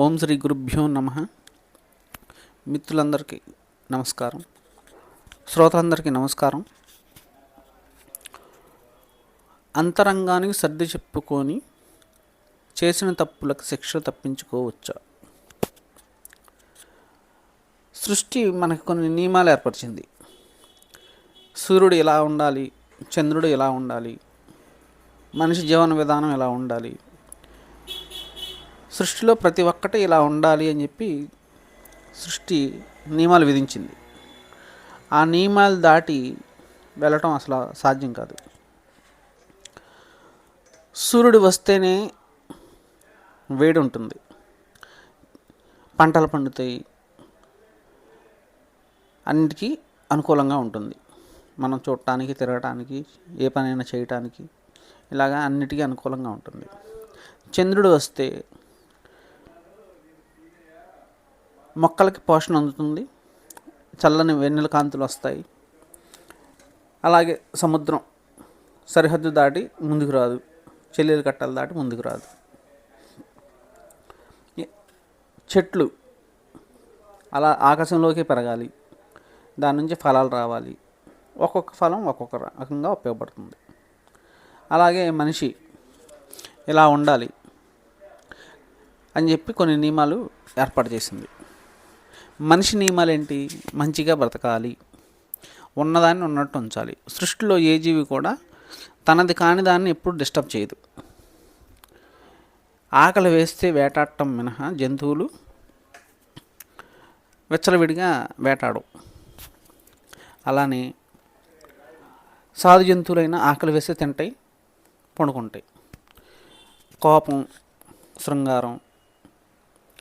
ఓం శ్రీ గురుభ్యో నమ. మిత్రులందరికీ నమస్కారం. శ్రోతలందరికీ నమస్కారం. అంతరంగానికి సర్ది చెప్పుకొని చేసిన తప్పులకు శిక్ష తప్పించుకోవచ్చా? సృష్టి మనకు కొన్ని నియమాలు ఏర్పరిచింది. సూర్యుడు ఎలా ఉండాలి చంద్రుడు ఎలా ఉండాలి మనిషి జీవన విధానం ఎలా ఉండాలి సృష్టిలో ప్రతి ఒక్కటి ఇలా ఉండాలి అని చెప్పి సృష్టి నియమాలు విధించింది. ఆ నియమాలు దాటి వెళ్ళటం అసలు సాధ్యం కాదు. సూర్యుడు వస్తేనే వేడి ఉంటుంది. పంటలు పండుతాయి. అన్నిటికీ అనుకూలంగా ఉంటుంది. మనం చూడటానికి తిరగటానికి ఏ పనైనా చేయటానికి ఇలాగా అన్నిటికీ అనుకూలంగా ఉంటుంది. చంద్రుడు వస్తే మొక్కలకి పోషణ అందుతుంది. చల్లని వెన్నెల కాంతులు వస్తాయి. అలాగే సముద్రం సరిహద్దు దాటి ముందుకు రాదు. చెల్లెలు కట్టలు దాటి ముందుకు రాదు. చెట్లు అలా ఆకాశంలోకి పెరగాలి. దాని నుంచి ఫలాలు రావాలి. ఒక్కొక్క ఫలం ఒక్కొక్క రకంగా ఉపయోగపడుతుంది. అలాగే మనిషి ఇలా ఉండాలి అని చెప్పి కొన్ని నియమాలు ఏర్పాటు చేసింది. మనిషి నియమాలు ఏంటి మంచిగా బ్రతకాలి. ఉన్నదాన్ని ఉన్నట్టు ఉంచాలి. సృష్టిలో ఏ జీవి కూడా తనది కాని దాన్ని ఎప్పుడు డిస్టర్బ్ చేయదు. ఆకలి వేస్తే వేటాడటం మినహా జంతువులు వెచ్చలవిడిగా వేటాడవు. అలానే సాధు జంతువులైన ఆకలి వేస్తే తింటాయి పండుకుంటాయి. కోపం శృంగారం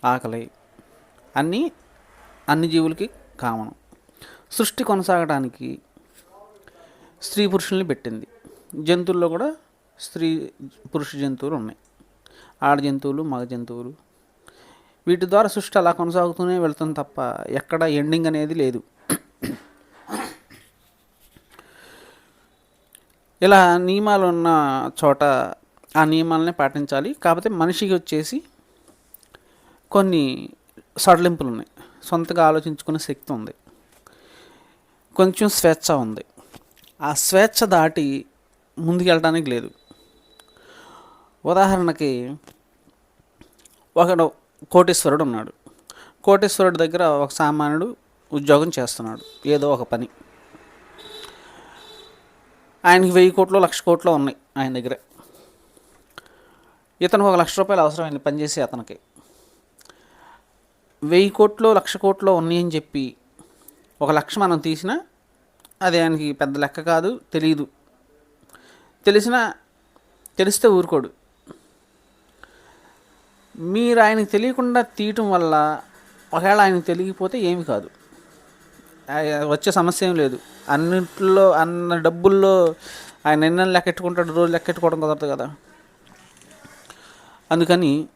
ఆకలి అన్నీ అన్ని జీవులకి కామనం. సృష్టి కొనసాగడానికి స్త్రీ పురుషుల్ని పెట్టింది. జంతువుల్లో కూడా స్త్రీ పురుష జంతువులు ఉన్నాయి. ఆడ జంతువులు మగ జంతువులు. వీటి ద్వారా సృష్టి అలా కొనసాగుతూనే వెళ్తుంది తప్ప ఎక్కడ ఎండింగ్ అనేది లేదు. ఇలా నియమాలు ఉన్న చోట ఆ నియమాలనే పాటించాలి. కాకపోతే మనిషికి వచ్చేసి కొన్ని సడలింపులు ఉన్నాయి. సొంతగా ఆలోచించుకునే శక్తి ఉంది. కొంచెం స్వేచ్ఛ ఉంది. ఆ స్వేచ్ఛ దాటి ముందుకెళ్ళడానికి లేదు. ఉదాహరణకి ఒకడు కోటేశ్వరుడు ఉన్నాడు. కోటేశ్వరుడు దగ్గర ఒక సామాన్యుడు ఉద్యోగం చేస్తున్నాడు. ఏదో ఒక పని. ఆయనకి వెయ్యి కోట్లు లక్ష కోట్లు ఉన్నాయి ఆయన దగ్గర. ఇతను ఒక లక్ష రూపాయలు అవసరమైంది పనిచేసి అతనికి. వెయ్యి కోట్లో లక్ష కోట్లో ఉన్నాయని చెప్పి ఒక లక్ష మనం తీసినా అది ఆయనకి పెద్ద లెక్క కాదు తెలియదు తెలిసినా తెలిస్తే ఊరుకోడు. మీరు ఆయనకి తెలియకుండా తీయటం వల్ల ఒకవేళ ఆయనకు తెలియకపోతే ఏమి కాదు. వచ్చే సమస్య ఏం లేదు. అన్నింటిలో అన్న డబ్బుల్లో ఆయన ఎన్న లెక్కెట్టుకుంటాడు రోజు లెక్కెట్టుకోవడం కుదరదు కదా. అందుకని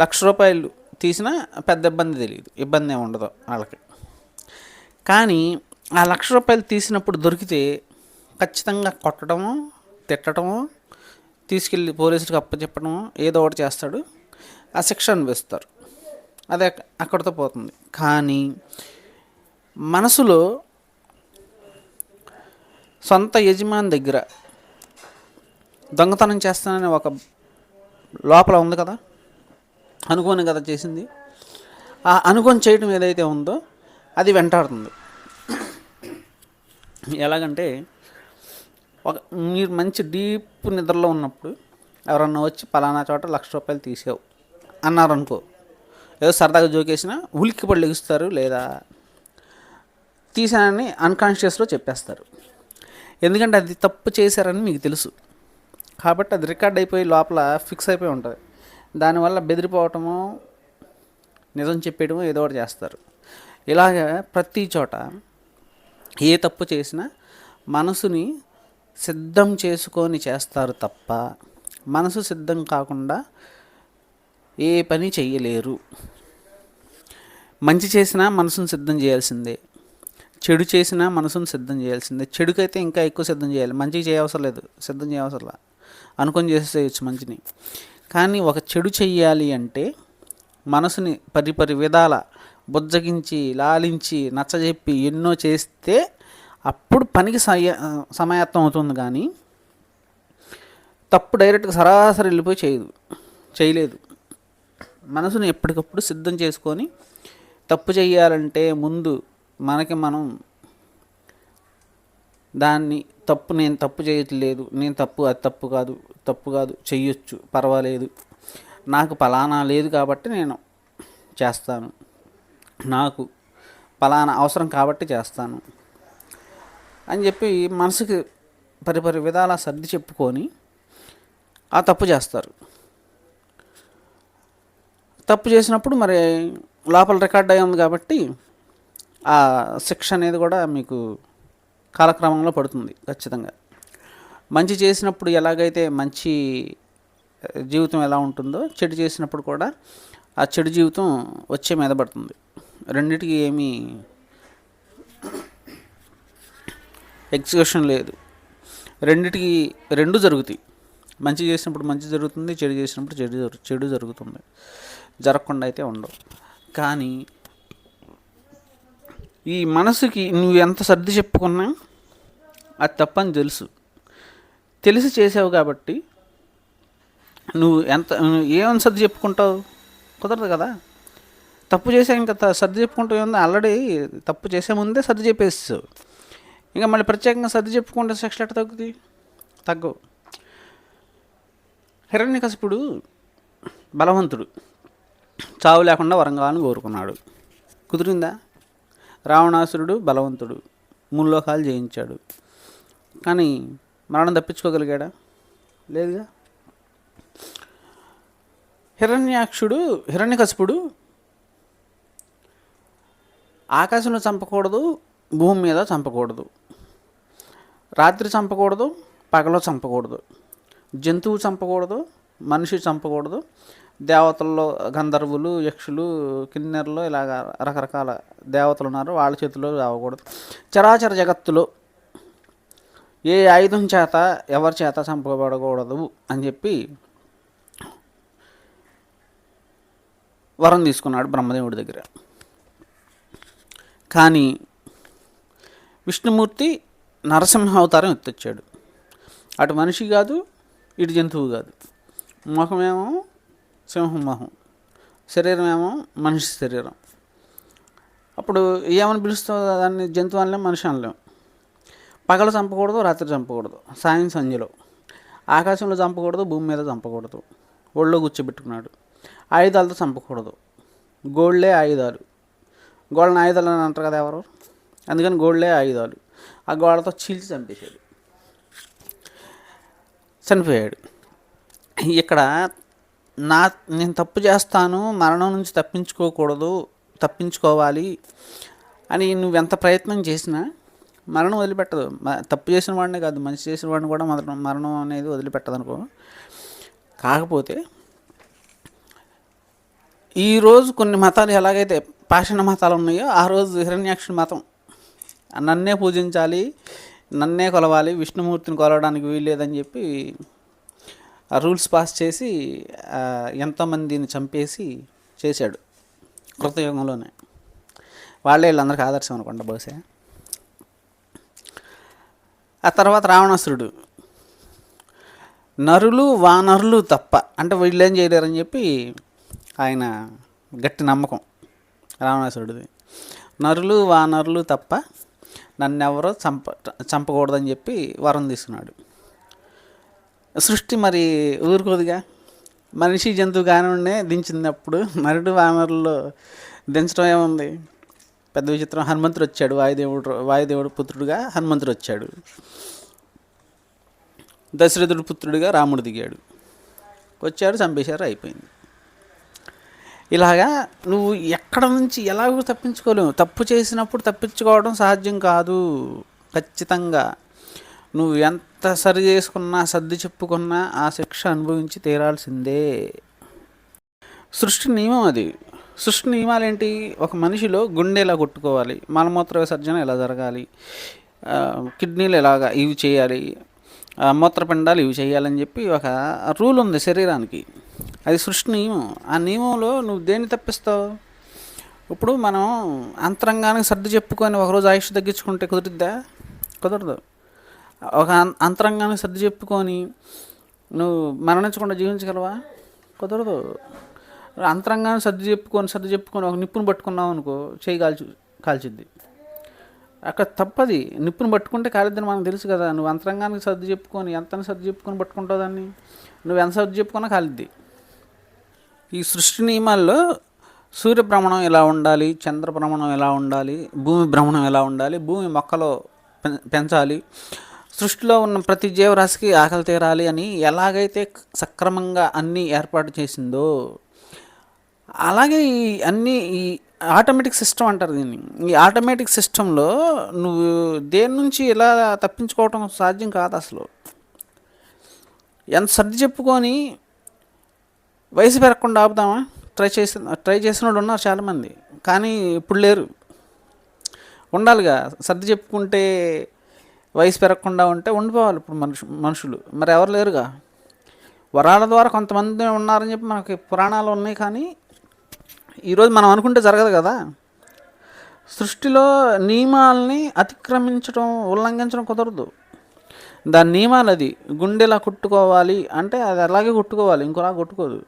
లక్ష రూపాయలు తీసినా పెద్ద ఇబ్బంది తెలియదు ఇబ్బంది ఏమి ఉండదు వాళ్ళకి. కానీ ఆ లక్ష రూపాయలు తీసినప్పుడు దొరికితే ఖచ్చితంగా కొట్టడము తిట్టడము తీసుకెళ్ళి పోలీసులకు అప్పచెప్పడము ఏదో ఒకటి చేస్తాడు. ఆ శిక్ష అనిపిస్తారు అదే అక్కడితో పోతుంది. కానీ మనసులో సొంత యజమాని దగ్గర దొంగతనం చేస్తానని ఒక లోపల ఉంది కదా? అనుకోని కదా చేసింది. ఆ అనుకొని చేయడం ఏదైతే ఉందో అది వెంటాడుతుంది. ఎలాగంటే ఒక మీరు మంచి డీప్ నిద్రలో ఉన్నప్పుడు ఎవరన్నా వచ్చి పలానా చోట లక్ష రూపాయలు తీసావు అన్నారు అనుకో ఏదో సరదాగా జోకేసినా ఉలిక్కి పడి లెగుస్తారు లేదా తీసానని అన్కాన్షియస్లో చెప్పేస్తారు. ఎందుకంటే అది తప్పు చేశారని మీకు తెలుసు. కాబట్టి అది రికార్డ్ అయిపోయి లోపల ఫిక్స్ అయిపోయి ఉంటుంది. దానివల్ల బెదిరిపోవటము నిజం చెప్పేయడము ఏదో ఒకటి చేస్తారు. ఇలాగ ప్రతి చోట ఏ తప్పు చేసినా మనసుని సిద్ధం చేసుకొని చేస్తారు తప్ప మనసు సిద్ధం కాకుండా ఏ పని చెయ్యలేరు. మంచి చేసినా మనసును సిద్ధం చేయాల్సిందే. చెడు చేసినా మనసును సిద్ధం చేయాల్సిందే. చెడుకైతే ఇంకా ఎక్కువ సిద్ధం చేయాలి. మంచి చేయవసరం లేదు. సిద్ధం చేయవసరం అనుకొని చేసేయచ్చు మంచిని. కానీ ఒక చెడు చెయ్యాలి అంటే మనసుని పరిపరి విధాల బుజ్జగించి లాలించి నచ్చజెప్పి ఎన్నో చేస్తే అప్పుడు పనికి సయ సమాయత్తం అవుతుంది కానీ తప్పు డైరెక్ట్గా సరాసరి వెళ్ళిపోయి చేయదు చేయలేదు. మనసుని ఎప్పటికప్పుడు సిద్ధం చేసుకొని తప్పు చేయాలంటే ముందు మనకి మనం దాన్ని తప్పు నేను తప్పు చేయట్లేదు నేను తప్పు అది తప్పు కాదు తప్పు కాదు చెయ్యొచ్చు పర్వాలేదు. నాకు ఫలానా లేదు కాబట్టి నేను చేస్తాను. నాకు ఫలానా అవసరం కాబట్టి చేస్తాను. అని చెప్పి మనసుకి పరిపరి విధాల సర్ది చెప్పుకొని ఆ తప్పు చేస్తారు. తప్పు చేసినప్పుడు మరి లోపల రికార్డ్ అయ్యింది కాబట్టి ఆ శిక్ష అనేది కూడా మీకు కాలక్రమంలో పడుతుంది ఖచ్చితంగా. మంచి చేసినప్పుడు ఎలాగైతే మంచి జీవితం ఎలా ఉంటుందో చెడు చేసినప్పుడు కూడా ఆ చెడు జీవితం వచ్చే మీద పడుతుంది. రెండిటికి ఏమీ ఎగ్జిక్యూషన్ లేదు. రెండిటికి రెండు జరుగుతాయి. మంచి చేసినప్పుడు మంచి జరుగుతుంది చెడు చేసినప్పుడు చెడు చెడు జరుగుతుంది. జరగకుండా అయితే ఉండవు. కానీ ఈ మనసుకి నువ్వు ఎంత సర్ది చెప్పుకున్నా అది తప్పని తెలుసు. తెలిసి చేసావు కాబట్టి నువ్వు ఎంత నువ్వు ఏమని సర్ది చెప్పుకుంటావు? కుదరదు కదా. తప్పు చేసా ఇంకా త- సర్ది చెప్పుకుంటూ ఉంది ఆల్రెడీ తప్పు చేసే ముందే సర్ది చెప్పేస్తావు ఇంకా మళ్ళీ ప్రత్యేకంగా సర్ది చెప్పుకుంటే సెక్షన్ ఎట్ట తగ్గుతుంది తగ్గవు. హిరణ్యకశిపుడు బలవంతుడు. చావు లేకుండా వరం కోరుకున్నాడు. కుదిరిందా? రావణాసురుడు బలవంతుడు మూలోకాలు జయించాడు. కానీ మరణం తప్పించుకోగలిగాడా? లేదుగా. హిరణ్యాక్షుడు హిరణ్యకశపుడు ఆకాశంలో చంపకూడదు భూమి మీద చంపకూడదు. రాత్రి చంపకూడదు పగలో చంపకూడదు. జంతువు చంపకూడదు మనిషి చంపకూడదు. దేవతల్లో గంధర్వులు యక్షులు కిన్నెరలు ఇలాగ రకరకాల దేవతలు ఉన్నారు. వాళ్ళ చేతిలో రావకూడదు. చరాచర జగత్తులో ఏ ఆయుధం చేత ఎవరి చేత చంపబడకూడదు అని చెప్పి వరం తీసుకున్నాడు బ్రహ్మదేవుడి దగ్గర. కానీ విష్ణుమూర్తి నరసింహ అవతారం ఎత్తొచ్చాడు. అటు మనిషి కాదు ఇటు జంతువు కాదు. ముఖమేమో సింహం మొహం. శరీరం ఏమో మనిషి శరీరం. అప్పుడు ఏమని పిలుస్తావు? దాన్ని జంతువు అనలేం మనిషి అనలేం పగలు చంపకూడదు రాత్రి చంపకూడదు. సాయం సంధ్యలో. ఆకాశంలో చంపకూడదు భూమి మీద చంపకూడదు. ఒళ్ళో కూర్చోబెట్టుకున్నాడు. ఆయుధాలతో చంపకూడదు. గోళ్ళే ఆయుధాలు. గోళ్ళని ఆయుధాలు అని అంటారు కదా ఎవరు? అందుకని గోళ్ళే ఆయుధాలు. ఆ గోడతో చీల్చి చంపేశాడు. చనిపోయాడు. ఇక్కడ నా నేను తప్పు చేస్తాను మరణం నుంచి తప్పించుకోకూడదు తప్పించుకోవాలి అని నువ్వు ఎంత ప్రయత్నం చేసినా మరణం వదిలిపెట్టదు. తప్పు చేసిన వాడినే కాదు మంచి చేసిన వాడిని కూడా మరణం మరణం అనేది వదిలిపెట్టదు అనుకో కాకపోతే ఈరోజు కొన్ని మతాలు ఎలాగైతే పాషణ మతాలు ఉన్నాయో ఆ రోజు హిరణ్యాక్షుడి మతం నన్నే పూజించాలి నన్నే కొలవాలి విష్ణుమూర్తిని కొలవడానికి వీల్లేదని చెప్పి రూల్స్ పాస్ చేసి ఎంతోమందిని చంపేసి చేశాడు కృతయుగంలోనే వాళ్ళే వీళ్ళందరికీ ఆదర్శం అనుకోండి బహుశా. ఆ తర్వాత రావణాసురుడు నరులు వానరులు తప్ప అంటే వీళ్ళు ఏం చేయలేరని చెప్పి ఆయన గట్టి నమ్మకం రావణాసురుడిది. నరులు వానరులు తప్ప నన్నెవరో చంప చంపకూడదని చెప్పి వరం తీసుకున్నాడు. సృష్టి మరి ఊరుకోదుగా. మనిషి జంతువు కానివ్వండి దించినప్పుడు నరుడు వానరుల్లో దించడం ఏముంది? పెద్ద విచిత్రం. హనుమంతుడు వచ్చాడు వాయుదేవుడు వాయుదేవుడు పుత్రుడుగా హనుమంతుడు వచ్చాడు. దశరథుడు పుత్రుడిగా రాముడు దిగాడు. వచ్చాడు చంపేశారు అయిపోయింది. ఇలాగా నువ్వు ఎక్కడ నుంచి ఎలాగో తప్పించుకోలేవు. తప్పు చేసినప్పుడు తప్పించుకోవడం సాధ్యం కాదు. ఖచ్చితంగా. నువ్వు ఎంత సరి చేసుకున్నా సర్ది చెప్పుకున్నా ఆ శిక్ష అనుభవించి తీరాల్సిందే. సృష్టి నియమం అది. సృష్టి నియమాలు ఏంటి ఒక మనిషిలో గుండె ఎలా కొట్టుకోవాలి? మలమూత్ర విసర్జన ఎలా జరగాలి? కిడ్నీలు ఎలాగా ఇవి చేయాలి? ఆ, మూత్రపిండాలు ఇవి చేయాలని చెప్పి ఒక రూల్ ఉంది శరీరానికి. అది సృష్టి నియమం. ఆ నియమంలో నువ్వు దేన్ని తప్పిస్తావు? ఇప్పుడు మనం అంతరంగానికి సర్ది చెప్పుకొని ఒకరోజు ఆయుష్ తగ్గించుకుంటే కుదిరిద్దా? కుదరదు. ఒక అం- సర్ది చెప్పుకొని నువ్వు మరణించకుండా జీవించగలవా? కుదరదు. అంతరంగాన్ని సర్ది చెప్పుకొని సర్ది చెప్పుకొని ఒక నిప్పును పట్టుకున్నావు అనుకో చేయి కాల్చి కాల్చిద్ది. అక్కడ తప్పది. నిప్పును పట్టుకుంటే కాలిద్దని మనకు తెలుసు కదా. నువ్వు అంతరంగానికి సర్ది చెప్పుకొని ఎంత సర్ది చెప్పుకొని పట్టుకుంటావు దాన్ని? నువ్వు ఎంత సర్ది చెప్పుకున్నా కాలిద్ది. ఈ సృష్టి నియమాల్లో సూర్య భ్రమణం ఎలా ఉండాలి చంద్ర భ్రమణం ఎలా ఉండాలి భూమి భ్రమణం ఎలా ఉండాలి భూమి మొక్కలో పెంచాలి సృష్టిలో ఉన్న ప్రతి జీవరాశికి ఆకలి తీరాలి అని ఎలాగైతే సక్రమంగా అన్నీ ఏర్పాటు చేసిందో అలాగే ఈ అన్నీ ఈ ఆటోమేటిక్ సిస్టమ్ అంటారు దీన్ని. ఈ ఆటోమేటిక్ సిస్టంలో నువ్వు దేని నుంచి ఇలా తప్పించుకోవటం సాధ్యం కాదు అసలు. ఎంత సర్ది చెప్పుకొని వయసు పెరగకుండా ఆపుదామా? ట్రై చేసి ట్రై చేసిన వాళ్ళు ఉన్నారు చాలామంది కానీ ఇప్పుడు లేరు. ఉండాలిగా సర్ది చెప్పుకుంటే వయసు పెరగకుండా ఉంటే ఉండిపోవాలి ఇప్పుడు మనుషు మనుషులు. మరి ఎవరు లేరుగా? వరాల ద్వారా కొంతమంది ఉన్నారని చెప్పి మనకి పురాణాలు ఉన్నాయి కానీ ఈరోజు మనం అనుకుంటే జరగదు కదా? సృష్టిలో నియమాల్ని అతిక్రమించడం ఉల్లంఘించడం కుదరదు. దాని నియమాలు అది. గుండెలా కుట్టుకోవాలి అంటే అది అలాగే కుట్టుకోవాలి ఇంకోలా కొట్టుకోదు.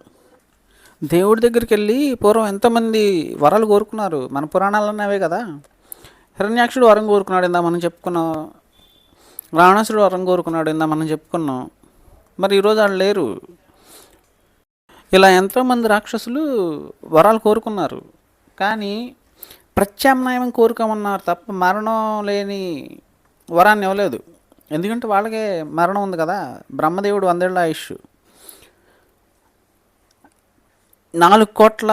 దేవుడి దగ్గరికి వెళ్ళి పూర్వం ఎంతమంది వరాలు కోరుకున్నారు? మన పురాణాలన్నీ అవే కదా. హిరణ్యాక్షుడు వరం కోరుకున్నాడు ఇందా మనం చెప్పుకున్నాం. రావణాసుడు వరం కోరుకున్నాడు ఇందా మనం చెప్పుకున్నాం. మరి ఈరోజు వాళ్ళు లేరు. ఇలా ఎంతోమంది రాక్షసులు వరాలు కోరుకున్నారు. కానీ ప్రత్యామ్నాయం కోరుకోమన్నారు తప్ప మరణం లేని వరాన్ని ఇవ్వలేదు. ఎందుకంటే వాళ్ళకే మరణం ఉంది కదా. బ్రహ్మదేవుడు వందేళ్ళ ఆయుష్. నాలుగు కోట్ల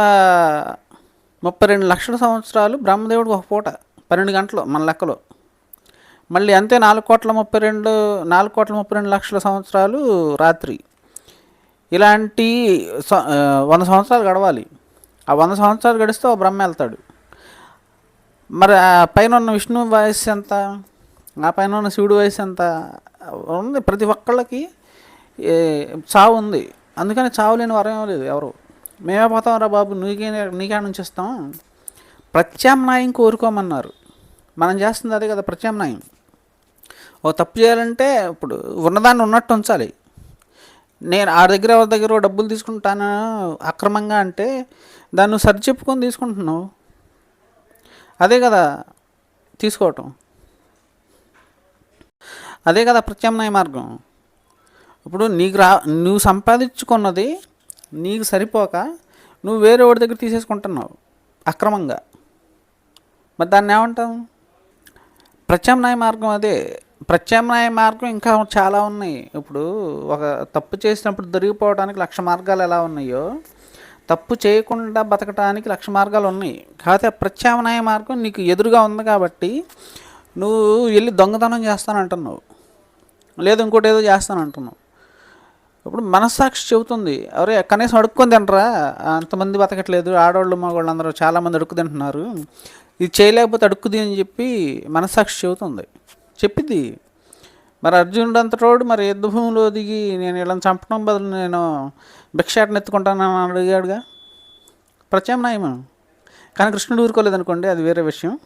ముప్పై రెండు లక్షల సంవత్సరాలు బ్రహ్మదేవుడికి ఒక పూట పన్నెండు గంటలు మన లెక్కలో. మళ్ళీ అంతే నాలుగు కోట్ల ముప్పై రెండు నాలుగు కోట్ల ముప్పై రెండు లక్షల సంవత్సరాలు రాత్రి. ఇలాంటి స- వంద సంవత్సరాలు గడవాలి. ఆ వంద సంవత్సరాలు గడిస్తే ఓ బ్రహ్మ వెళ్తాడు. మరి ఆ పైన ఉన్న విష్ణు వయస్సు ఎంత? ఆ పైన ఉన్న శివుడు వయస్సు ఎంత? ఉంది. ప్రతి ఒక్కళ్ళకి చావు ఉంది. అందుకని చావు లేని వరం లేదు ఎవరు. మేమే పోతాం రా బాబు నీకే నీకే నుంచి ఇస్తాం ప్రత్యామ్నాయం కోరుకోమన్నారు. మనం చేస్తుంది అదే కదా ప్రత్యామ్నాయం. ఓ తప్పు చేయాలంటే ఇప్పుడు ఉన్నదాన్ని ఉన్నట్టు ఉంచాలి. నేను ఆ దగ్గర ఎవరి దగ్గర డబ్బులు తీసుకుంటాను అక్రమంగా అంటే దాన్ని సరి చెప్పుకొని తీసుకుంటున్నావు. అదే కదా తీసుకోవటం. అదే కదా ప్రత్యామ్నాయ మార్గం. ఇప్పుడు నీకు రా నువ్వు సంపాదించుకున్నది నీకు సరిపోక నువ్వు వేరే వాడి దగ్గర తీసేసుకుంటున్నావు అక్రమంగా. మరి దాన్ని ఏమంటాం? ప్రత్యామ్నాయ మార్గం అదే. ప్రత్యామ్నాయ మార్గం ఇంకా చాలా ఉన్నాయి. ఇప్పుడు ఒక తప్పు చేసినప్పుడు దొరికిపోవడానికి లక్ష మార్గాలు ఎలా ఉన్నాయో తప్పు చేయకుండా బతకడానికి లక్ష మార్గాలు ఉన్నాయి. కాకపోతే ప్రత్యామ్నాయ మార్గం నీకు ఎదురుగా ఉంది కాబట్టి నువ్వు వెళ్ళి దొంగతనం చేస్తానంటున్నావు లేదు ఇంకోటి ఏదో చేస్తానంటున్నావు ఇప్పుడు మనస్సాక్షి చెబుతుంది ఎవరే కనీసం అడుక్కొని తినరా? అంతమంది బతకట్లేదు ఆడవాళ్ళు మగవాళ్ళు అందరూ చాలామంది అడుక్కు తింటున్నారు. ఇది చేయలేకపోతే అడుక్కుది అని చెప్పి మనస్సాక్షి చెబుతుంది. చెప్పింది. మరి అర్జునుడు అంతటోడు మరి యుద్ధభూమిలో దిగి నేను ఇలా చంపడం బదులు నేను భిక్షాటన ఎత్తుకుంటానని అడిగాడుగా. ప్రత్యామ్నాయం కానీ కృష్ణుడు ఊరుకోలేదు అనుకోండి అది వేరే విషయం.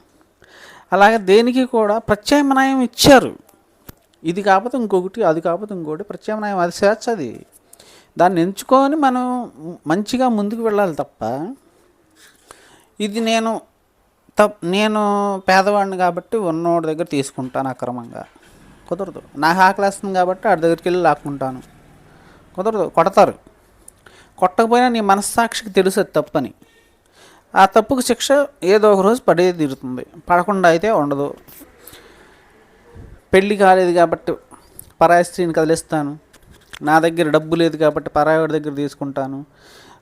అలాగే దేనికి కూడా ప్రత్యామ్నాయం ఇచ్చారు. ఇది కాకపోతే ఇంకొకటి అది కాకపోతే ఇంకోటి ప్రత్యామ్నాయం అది స్వేచ్ఛ అది. దాన్ని ఎంచుకొని మనం మంచిగా ముందుకు వెళ్ళాలి తప్ప ఇది నేను తప్ నేను పేదవాడిని కాబట్టి ఉన్నోడి దగ్గర తీసుకుంటాను అక్రమంగా. కుదరదు. నాకు ఆకలిస్తుంది కాబట్టి ఆడి దగ్గరికి వెళ్ళి లాక్కుంటాను. కుదరదు. కొడతారు. కొట్టకపోయినా నీ మనస్సాక్షికి తెలుసు తప్పని. ఆ తప్పుకు శిక్ష ఏదో ఒక రోజు పడే తీరుతుంది. పడకుండా అయితే ఉండదు. పెళ్ళి కాలేదు కాబట్టి పరాయి స్త్రీని కదిలిస్తాను. నా దగ్గర డబ్బు లేదు కాబట్టి పరాయివాడి దగ్గర తీసుకుంటాను.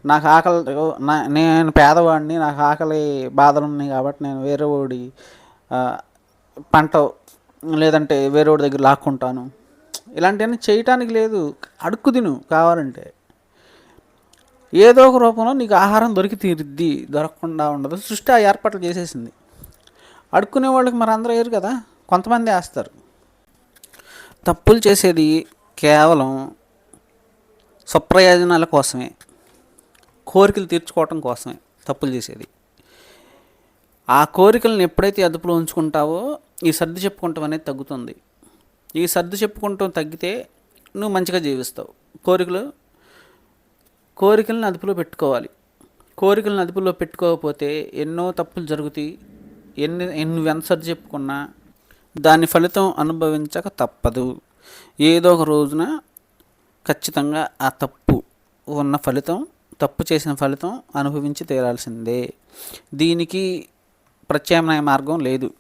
నాకు ఆకలి నా నేను పేదవాడిని నాకు ఆకలి బాధలు ఉన్నాయి కాబట్టి నేను వేరేవాడి పంట లేదంటే వేరేవాడి దగ్గర లాక్కుంటాను. ఇలాంటివన్నీ చేయటానికి లేదు. అడుక్కు తిను కావాలంటే. ఏదో ఒక రూపంలో నీకు ఆహారం దొరికి తీరుద్ది దొరకకుండా ఉండదు. సృష్టి ఆ ఏర్పాట్లు చేసేసింది. అడుక్కునే వాళ్ళకి మరి అందరూ వేరు కదా? కొంతమంది వేస్తారు. తప్పులు చేసేది కేవలం స్వప్రయోజనాల కోసమే. కోరికలు తీర్చుకోవటం కోసమే తప్పులు చేసేది. ఆ కోరికలను ఎప్పుడైతే అదుపులో ఉంచుకుంటావో ఈ సర్ది చెప్పుకుంటాం అనేది తగ్గుతుంది. ఈ సర్ది చెప్పుకుంటాం తగ్గితే నువ్వు మంచిగా జీవిస్తావు. కోరికలు కోరికలను అదుపులో పెట్టుకోవాలి. కోరికలను అదుపులో పెట్టుకోకపోతే ఎన్నో తప్పులు జరుగుతాయి. ఎన్ని ఎన్ని వెంత సర్ది చెప్పుకున్నా దాని ఫలితం అనుభవించక తప్పదు. ఏదో ఒక రోజున ఖచ్చితంగా ఆ తప్పు ఉన్న ఫలితం తప్పు చేసిన ఫలితం అనుభవించి తీరాల్సిందే. దీనికి ప్రత్యామ్నాయ మార్గం లేదు.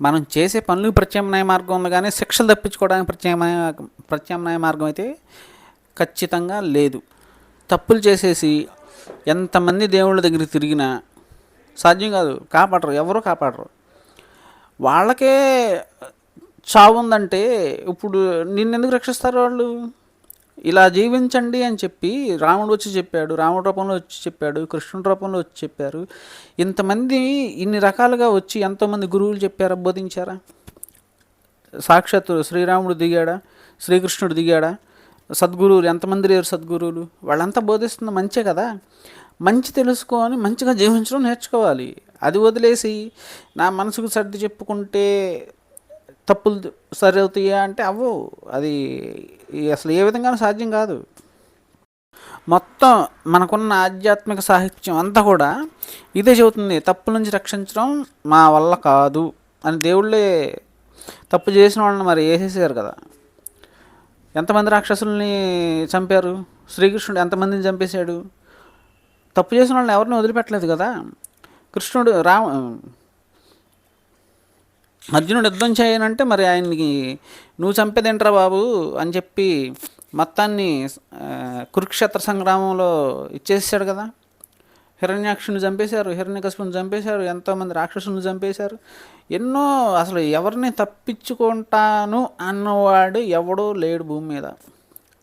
మనం చేసే పనులు ప్రత్యామ్నాయ మార్గం ఉంది కానీ శిక్షలు తప్పించుకోవడానికి ప్రత్యామ్నాయ ప్రత్యామ్నాయ మార్గం అయితే ఖచ్చితంగా లేదు. తప్పులు చేసేసి ఎంతమంది దేవుళ్ళ దగ్గర తిరిగినా సాధ్యం కాదు. కాపాడరు. ఎవరు కాపాడరు? వాళ్ళకే చావు ఉందంటే ఇప్పుడు నిన్నెందుకు రక్షిస్తారు వాళ్ళు? ఇలా జీవించండి అని చెప్పి రాముడు వచ్చి చెప్పాడు రాముడు రూపంలో వచ్చి చెప్పాడు కృష్ణుడి రూపంలో వచ్చి చెప్పారు. ఇంతమంది ఇన్ని రకాలుగా వచ్చి ఎంతోమంది గురువులు చెప్పారా బోధించారా? సాక్షాత్తు శ్రీరాముడు దిగాడా? శ్రీకృష్ణుడు దిగాడా? సద్గురువులు ఎంతమంది లేరు సద్గురువులు? వాళ్ళంతా బోధిస్తున్న మంచే కదా. మంచి తెలుసుకొని మంచిగా జీవించడం నేర్చుకోవాలి. అది వదిలేసి నా మనసుకు సర్ది చెప్పుకుంటే తప్పులు సరి అవుతాయా అంటే అవ్వు. అది అసలు ఏ విధంగా సాధ్యం కాదు. మొత్తం మనకున్న ఆధ్యాత్మిక సాహిత్యం అంతా కూడా ఇదే చెబుతుంది. తప్పు నుంచి రక్షించడం మా వల్ల కాదు అని దేవుళ్ళే తప్పు చేసిన వాళ్ళని మరి వేసేసారు కదా. ఎంతమంది రాక్షసుల్ని చంపారు? శ్రీకృష్ణుడు ఎంతమందిని చంపేశాడు? తప్పు చేసిన వాళ్ళని ఎవరిని వదిలిపెట్టలేదు కదా. కృష్ణుడు రామ అర్జునుడు యుద్ధం చేయనంటే మరి ఆయనకి నువ్వు చంపేదేంట్రా బాబు అని చెప్పి మొత్తాన్ని కురుక్షేత్ర సంగ్రామంలో ఇచ్చేసాడు కదా. హిరణ్యాక్షుని చంపేశారు హిరణ్యకశిపుని చంపేశారు ఎంతోమంది రాక్షసుని చంపేశారు. ఎన్నో అసలు ఎవరిని తప్పించుకుంటాను అన్నవాడు ఎవడో లేడు భూమి మీద.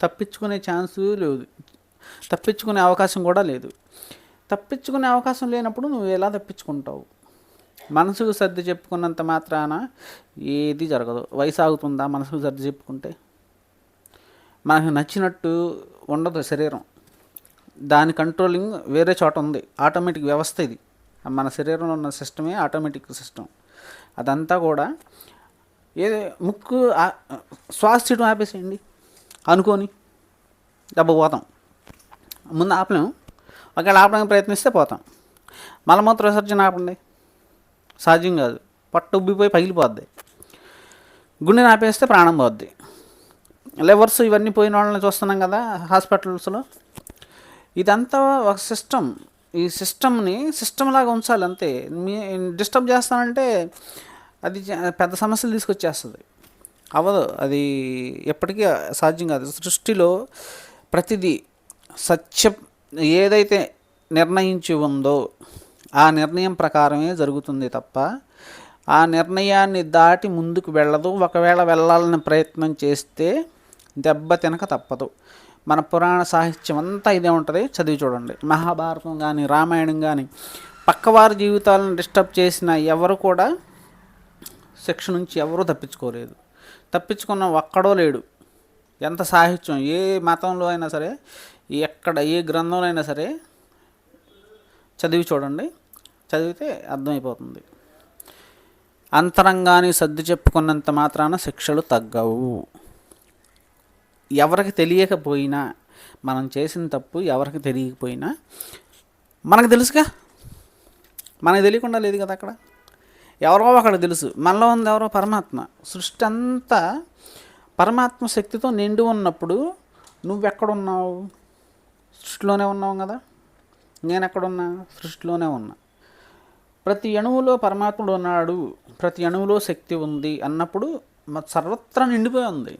తప్పించుకునే ఛాన్స్ లేదు. తప్పించుకునే అవకాశం కూడా లేదు. తప్పించుకునే అవకాశం లేనప్పుడు నువ్వు ఎలా తప్పించుకుంటావు? మనసుకు సర్ది చెప్పుకున్నంత మాత్రాన ఏది జరగదు. వయసు ఆగుతుందా మనసుకు సర్ది చెప్పుకుంటే? మనకు నచ్చినట్టు ఉండదు శరీరం. దాని కంట్రోలింగ్ వేరే చోట ఉంది. ఆటోమేటిక్ వ్యవస్థ ఇది. మన శరీరంలో ఉన్న సిస్టమే ఆటోమేటిక్ సిస్టమ్ అదంతా కూడా ఏ ముక్కు శ్వాస చేయడం ఆపేసేయండి. అనుకోని డబ్బు పోతాం. ముందు ఆపలేము. ఒకవేళ ఆపడానికి ప్రయత్నిస్తే పోతాం. మలమూత్ర విసర్జన ఆపండి. సాధ్యం కాదు. పట్టు ఉబ్బిపోయి పగిలిపోద్ది. గుండెని ఆపేస్తే ప్రాణం పోద్ది. లివర్స్ ఇవన్నీ పోయిన వాళ్ళని చూస్తున్నాం కదా హాస్పిటల్స్లో. ఇదంతా ఒక సిస్టమ్ ఈ సిస్టమ్ని సిస్టమ్ లాగా ఉంచాలి అంతే. మీ డిస్టర్బ్ చేస్తానంటే అది పెద్ద సమస్యలు తీసుకొచ్చేస్తుంది. అవ్వదు. అది ఎప్పటికీ సాధ్యం కాదు. సృష్టిలో ప్రతిదీ సత్యం ఏదైతే నిర్ణయించి ఉందో ఆ నిర్ణయం ప్రకారమే జరుగుతుంది తప్ప ఆ నిర్ణయాన్ని దాటి ముందుకు వెళ్ళదు. ఒకవేళ వెళ్ళాలని ప్రయత్నం చేస్తే దెబ్బ తినక తప్పదు. మన పురాణ సాహిత్యం అంతా ఇదే ఉంటుంది. చదివి చూడండి. మహాభారతం కానీ రామాయణం కానీ పక్కవారి జీవితాలను డిస్టర్బ్ చేసిన ఎవరు కూడా శిక్ష నుంచి ఎవరూ తప్పించుకోలేదు. తప్పించుకున్న ఒక్కడో లేడు. ఎంత సాహిత్యం? ఏ మతంలో అయినా సరే ఎక్కడ ఏ గ్రంథంలో అయినా సరే చదివి చూడండి. చదివితే అర్థమైపోతుంది. అంతరంగాన్ని సర్ది చెప్పుకున్నంత మాత్రాన శిక్షలు తగ్గవు. ఎవరికి తెలియకపోయినా మనం చేసిన తప్పు ఎవరికి తెలియకపోయినా మనకు తెలుసుగా. మనకు తెలియకుండా లేదు కదా అక్కడ. ఎవరో ఒకడు తెలుసు. మనలో ఉంది ఎవరో పరమాత్మ. సృష్టి అంతా పరమాత్మ శక్తితో నిండి ఉన్నప్పుడు నువ్వెక్కడున్నావు? సృష్టిలోనే ఉన్నావు కదా. నేను ఎక్కడున్నా సృష్టిలోనే ఉన్నా. ప్రతి అణువులో పరమాత్ముడు ఉన్నాడు ప్రతి అణువులో శక్తి ఉంది అన్నప్పుడు మ- సర్వత్రా నిండిపోయి ఉంది.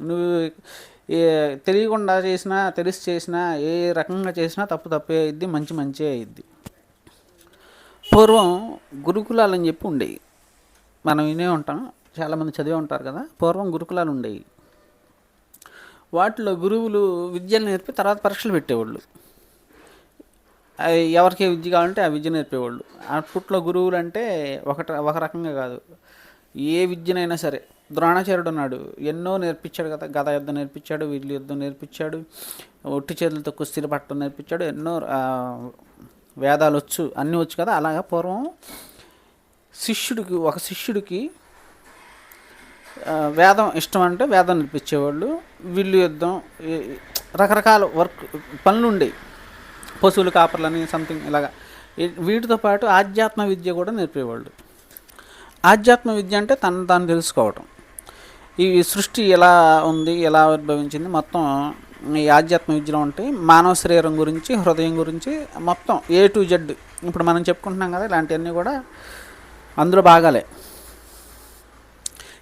నువ్వు ఏ తెలియకుండా చేసినా తెలిసి చేసినా ఏ రకంగా చేసినా తప్పు తప్పే అయింది మంచి మంచి అయ్యిద్ది పూర్వం గురుకులాలు అని చెప్పి ఉండేవి. మనం వినే ఉంటాం చాలామంది చదివే ఉంటారు కదా పూర్వం గురుకులాలు ఉండేవి. వాటిలో గురువులు విద్యను నేర్పి తర్వాత పరీక్షలు పెట్టేవాళ్ళు. ఎవరికి విద్య కావాలంటే ఆ విద్య నేర్పేవాళ్ళు. అప్పట్లో గురువులు అంటే ఒకట ఒక రకంగా కాదు. ఏ విద్యనైనా సరే ద్రోణాచార్యుడు ఉన్నాడు. ఎన్నో నేర్పించాడు కదా గద యుద్ధం నేర్పించాడు వీళ్ళు యుద్ధం నేర్పించాడు ఒట్టి చేతులతో కుస్తీలు పట్టడం నేర్పించాడు ఎన్నో వేదాలు వచ్చు అన్నీ వచ్చు కదా. అలాగా పూర్వం శిష్యుడికి ఒక శిష్యుడికి వేదం ఇష్టం అంటే వేదం నేర్పించేవాళ్ళు. విల్లు యుద్ధం రకరకాల వర్క్ పనులు ఉండేవి. పశువుల కాపర్లని సంథింగ్ ఇలాగా. వీటితో పాటు ఆధ్యాత్మ విద్య కూడా నేర్పేవాళ్ళు. ఆధ్యాత్మ విద్య అంటే తను తాను తెలుసుకోవటం. ఈ సృష్టి ఎలా ఉంది ఎలా ఉద్భవించింది మొత్తం ఈ ఆధ్యాత్మ విద్యలో ఉంటాయి మానవ శరీరం గురించి హృదయం గురించి మొత్తం ఏ టు జెడ్ ఇప్పుడు మనం చెప్పుకుంటున్నాం కదా ఇలాంటివన్నీ కూడా అందులో భాగాలే.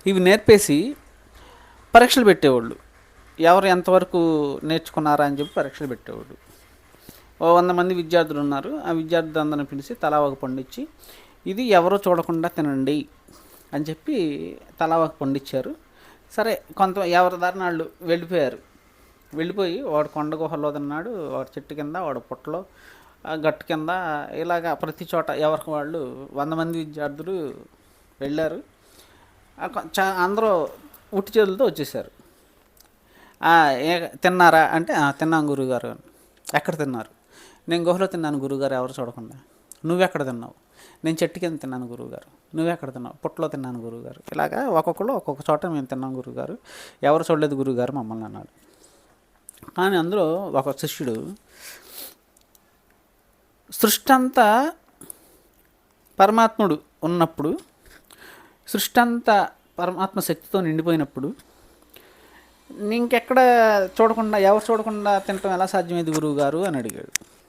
ఇవి నేర్పేసి పరీక్షలు పెట్టేవాళ్ళు. ఎవరు ఎంతవరకు నేర్చుకున్నారా అని చెప్పి పరీక్షలు పెట్టేవాళ్ళు. ఓ వంద మంది విద్యార్థులు ఉన్నారు. ఆ విద్యార్థులందరిని పిలిచి తలా ఒక పండు ఇచ్చి ఇది ఎవరో చూడకుండా తినండి అని చెప్పి తలా ఒక పండు ఇచ్చారు సరే కొంత ఎవరి దారిన వాళ్ళు వెళ్ళిపోయారు. వెళ్ళిపోయి వాడు కొండ గుహలో తిన్నాడు. వాడు చెట్టు కింద వాడు పుట్టలో ఆ గట్టు కింద ఇలాగా ప్రతి చోట ఎవరికి వాళ్ళు వంద మంది విద్యార్థులు వెళ్ళారు. చా- అందరూ ఉట్టి చేతులతో వచ్చేసారు. ఏ తిన్నారా? అంటే తిన్నాం గురువు గారు ఎక్కడ తిన్నారు? నేను గుహలో తిన్నాను గురువుగారు ఎవరు చూడకుండా. నువ్వెక్కడ తిన్నావు? నేను చెట్టు కింద తిన్నాను గురువుగారు. నువ్వెక్కడ తిన్నావు? పుట్టలో తిన్నాను గురువుగారు. ఇలాగా ఒక్కొక్కరు ఒక్కొక్క చోట మేము తిన్నాం గురువుగారు. ఎవరు చూడలేదు గురువుగారు మమ్మల్ని అన్నాడు. కానీ అందులో ఒక శిష్యుడు సృష్టి అంతా పరమాత్ముడు ఉన్నప్పుడు సృష్టి అంతా పరమాత్మ శక్తితో నిండిపోయినప్పుడు ఇంకెక్కడ చూడకుండా ఎవరు చూడకుండా తినటం ఎలా సాధ్యమైంది గురువు గారు అని అడిగాడు.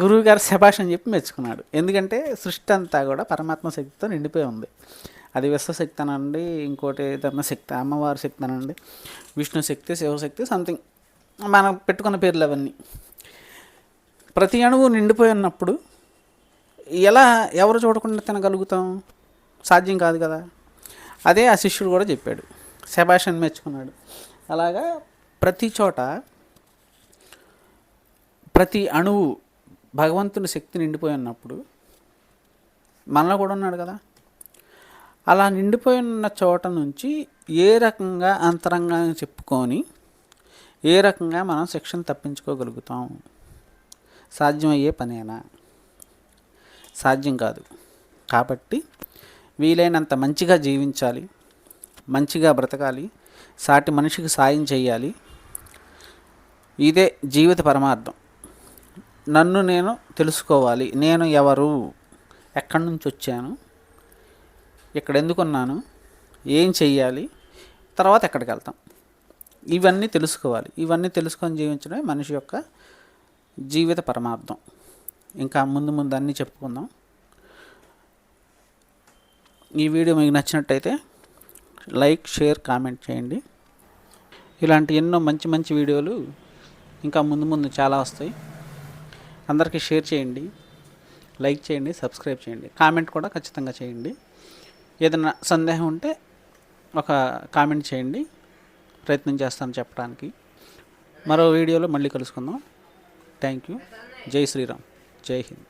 గురువు గారు శభాష్ అని చెప్పి మెచ్చుకున్నాడు. ఎందుకంటే సృష్టి అంతా కూడా పరమాత్మ శక్తితో నిండిపోయి ఉంది. అది విశ్వశక్తి అనండి ఇంకోటి ధర్మశక్తి అమ్మవారి శక్తి అనండి విష్ణు శక్తి శివశక్తి సంథింగ్ మనం పెట్టుకున్న పేర్లు అవన్నీ. ప్రతి అణువు నిండిపోయి ఉన్నప్పుడు ఎలా ఎవరు చూడకుండా తినగలుగుతాం? సాధ్యం కాదు కదా. అదే ఆ శిష్యుడు కూడా చెప్పాడు. శభాష్ మెచ్చుకున్నాడు. అలాగా ప్రతి చోట ప్రతి అణువు భగవంతుని శక్తి నిండిపోయి ఉన్నప్పుడు మనలో కూడా ఉన్నాడు కదా? అలా నిండిపోయి ఉన్న చోట నుంచి ఏ రకంగా అంతరంగాన్ని చెప్పుకొని ఏ రకంగా మనం శిక్షణ తప్పించుకోగలుగుతాం? సాధ్యమయ్యే పనేనా? సాధ్యం కాదు. కాబట్టి వీలైనంత మంచిగా జీవించాలి మంచిగా బ్రతకాలి సాటి మనిషికి సాయం చేయాలి. ఇదే జీవిత పరమార్థం. నన్ను నేను తెలుసుకోవాలి. నేను ఎవరు? ఎక్కడి నుంచి వచ్చాను? ఇక్కడ ఎందుకున్నాను ఏం చెయ్యాలి? తర్వాత ఎక్కడికి వెళ్తాం? ఇవన్నీ తెలుసుకోవాలి. ఇవన్నీ తెలుసుకొని జీవించడమే మనిషి యొక్క జీవిత పరమార్థం. ఇంకా ముందు ముందు అన్నీ చెప్పుకుందాం. ఈ వీడియో మీకు నచ్చినట్టయితే లైక్ షేర్ కామెంట్ చేయండి. ఇలాంటి ఎన్నో మంచి మంచి వీడియోలు ఇంకా ముందు ముందు చాలా వస్తాయి. అందరికీ షేర్ చేయండి లైక్ చేయండి సబ్స్క్రైబ్ చేయండి కామెంట్ కూడా ఖచ్చితంగా చేయండి. ఏదైనా సందేహం ఉంటే ఒక కామెంట్ చేయండి ప్రయత్నం చేస్తాను చెప్పడానికి. మరో వీడియోలో మళ్ళీ కలుసుకుందాం. థ్యాంక్ యూ జై శ్రీరామ్. జై హింద్.